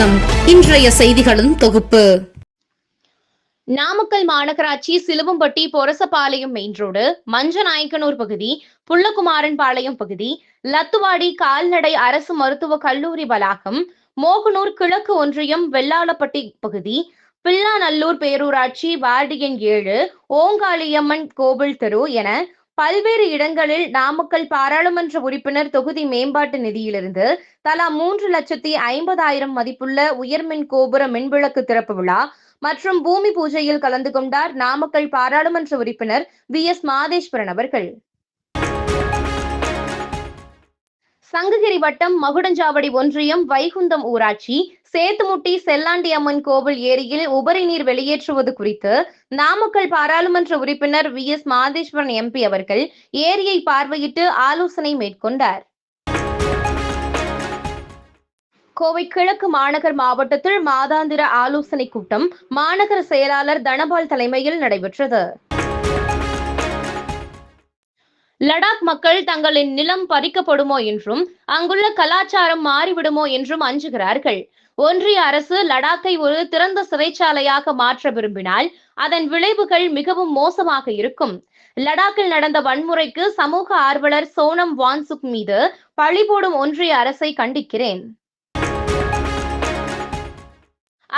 வணக்கம். இன்றைய செய்திகளின் தொகுப்பு. நாமக்கல் மாநகராட்சி சிலுவம்பட்டி பொரசபாளையம் மெயின் ரோடு மஞ்சநாயக்கனூர் பகுதி புள்ளகுமாரன் பாளையம் பகுதி லத்துவாடி கால்நடை அரசு மருத்துவக் கல்லூரி வளாகம் மோகனூர் கிழக்கு ஒன்றியம் வெள்ளாளப்பட்டி பகுதி பில்லாநல்லூர் பேரூராட்சி வார்டு எண் ஏழு ஓங்காளியம்மன் கோவில் தெரு என பல்வேறு இடங்களில் நாமக்கல் பாராளுமன்ற உறுப்பினர் தொகுதி மேம்பாட்டு நிதியிலிருந்து தலா மூன்று லட்சத்தி ஐம்பதாயிரம் மதிப்புள்ள உயர்மின் கோபுர மின்விளக்கு திறப்பு விழா மற்றும் பூமி பூஜையில் கலந்து கொண்டார் நாமக்கல் பாராளுமன்ற உறுப்பினர் வி எஸ் மாதேஸ்வரன் அவர்கள். சங்ககிரி வட்டம் மகுடஞ்சாவடி ஒன்றியம் வைகுந்தம் ஊராட்சி சேத்துமுட்டி செல்லாண்டி அம்மன் கோவில் ஏரியில் உபரி நீர் வெளியேற்றுவது குறித்து நாமக்கல் பாராளுமன்ற உறுப்பினர் வி எஸ் மாதேஸ்வரன் எம்பி அவர்கள் ஏரியை பார்வையிட்டு ஆலோசனை மேற்கொண்டார். கோவை கிழக்கு மாநகர் மாவட்டத்தில் மாதாந்திர ஆலோசனை கூட்டம் மாநகர செயலாளர் தனபால் தலைமையில் நடைபெற்றது. லடாக் மக்கள் தங்களின் நிலம் பறிக்கப்படுமோ என்றும் அங்குள்ள கலாச்சாரம் மாறிவிடுமோ என்றும் அஞ்சுகிறார்கள். ஒன்றிய அரசு லடாக்கை ஒரு திறந்த சிறைச்சாலையாக மாற்ற விரும்பினால் அதன் விளைவுகள் மிகவும் மோசமாக இருக்கும். லடாக்கில் நடந்த வன்முறைக்கு சமூக ஆர்வலர் சோனம் வான்சுக் மீது பழி போடும் ஒன்றிய அரசை கண்டிக்கிறேன்.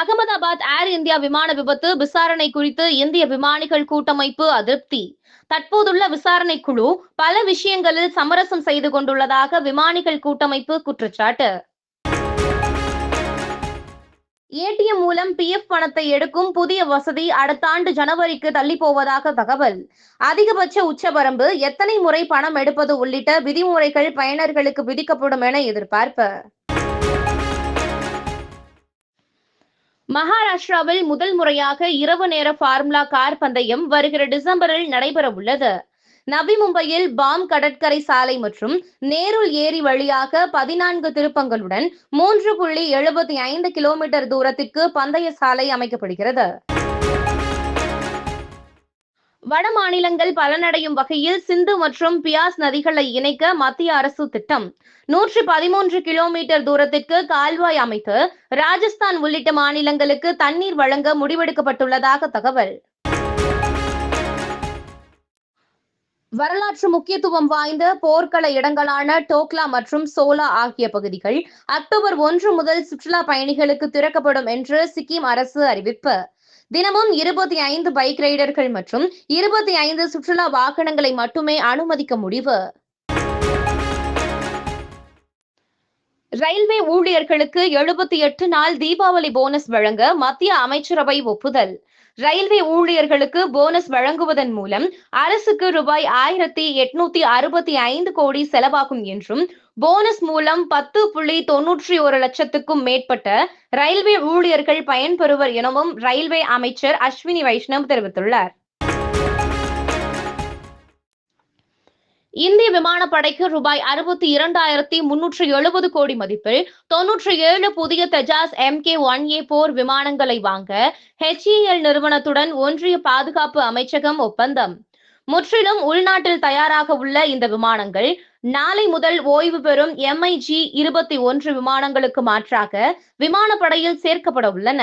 அகமதாபாத் ஏர் இந்தியா விமான விபத்து விசாரணை குறித்து இந்திய விமானிகள் கூட்டமைப்பு அதிருப்தி. தற்போதுள்ள விசாரணை குழு பல விஷயங்களில் சமரசம் செய்து கொண்டுள்ளதாக விமானிகள் கூட்டமைப்பு குற்றச்சாட்டு. ஏடிஎம் மூலம் பி எஃப் பணத்தை எடுக்கும் புதிய வசதி அடுத்த ஆண்டு ஜனவரிக்கு தள்ளி போவதாக தகவல். அதிகபட்ச உச்சவரம்பு எத்தனை முறை பணம் எடுப்பது உள்ளிட்ட விதிமுறைகள் பயனர்களுக்கு விதிக்கப்படும் என எதிர்பார்ப்பு. மகாராஷ்டிராவில் முதல் முறையாக இரவு நேர ஃபார்முலா கார் பந்தயம் வருகிற டிசம்பரில் நடைபெற உள்ளது நவி மும்பையில் பாம் கடற்கரை சாலை மற்றும் நேருல் ஏரி வழியாக பதினான்கு திருப்பங்களுடன் மூன்று புள்ளி எழுபத்தி ஐந்து கிலோமீட்டர் தூரத்திற்கு பந்தய சாலை அமைக்கப்படுகிறது. வட மாநிலங்கள் பலனடையும் வகையில் சிந்து மற்றும் பியாஸ் நதிகளை இணைக்க மத்திய அரசு திட்டம். நூற்றி பதிமூன்று கிலோமீட்டர் தூரத்திற்கு கால்வாய் அமைத்து ராஜஸ்தான் உள்ளிட்ட மாநிலங்களுக்கு தண்ணீர் வழங்க முடிவெடுக்கப்பட்டுள்ளதாக தகவல். வரலாற்று முக்கியத்துவம் வாய்ந்த போர்க்கள இடங்களான டோக்லா மற்றும் சோலா ஆகிய பகுதிகள் அக்டோபர் ஒன்று முதல் சுற்றுலா பயணிகளுக்கு திறக்கப்படும் என்று சிக்கிம் அரசு அறிவிப்பு. தினமும் இருபத்தி ஐந்து பைக் ரைடர்கள் மற்றும் இருபத்தி ஐந்து சுற்றுலா வாகனங்களை மட்டுமே அனுமதிக்க முடிவு. ரயில்வே ஊழியர்களுக்கு எழுபத்தி எட்டு நாள் தீபாவளி போனஸ் வழங்க மத்திய அமைச்சரவை ஒப்புதல். ரயில்வே ஊழியர்களுக்கு போனஸ் வழங்குவதன் மூலம் அரசுக்கு ரூபாய் ஆயிரத்தி எட்நூத்தி அறுபத்தி ஐந்து கோடி செலவாகும் என்றும் போனஸ் மூலம் பத்து புள்ளி தொன்னூற்றி ஒரு லட்சத்துக்கும் மேற்பட்ட ரயில்வே ஊழியர்கள் பயன்பெறுவர் எனவும் ரயில்வே அமைச்சர் அஸ்வினி வைஷ்ணவ் தெரிவித்துள்ளார். இந்திய விமானப்படைக்கு ரூபாய் அறுபத்தி இரண்டாயிரத்தி முன்னூற்றி எழுபது கோடி மதிப்பில் தொன்னூற்றி ஏழு புதிய Tejas M K one A போர் விமானங்களை வாங்க ஹெச்இஎல் நிறுவனத்துடன் ஒன்றிய பாதுகாப்பு அமைச்சகம் ஒப்பந்தம். முற்றிலும் உள்நாட்டில் தயாராக உள்ள இந்த விமானங்கள் நாளை முதல் ஓய்வு பெறும் எம்ஐஜி இருபத்தி ஒன்று விமானங்களுக்கு மாற்றாக விமானப்படையில் சேர்க்கப்பட உள்ளன.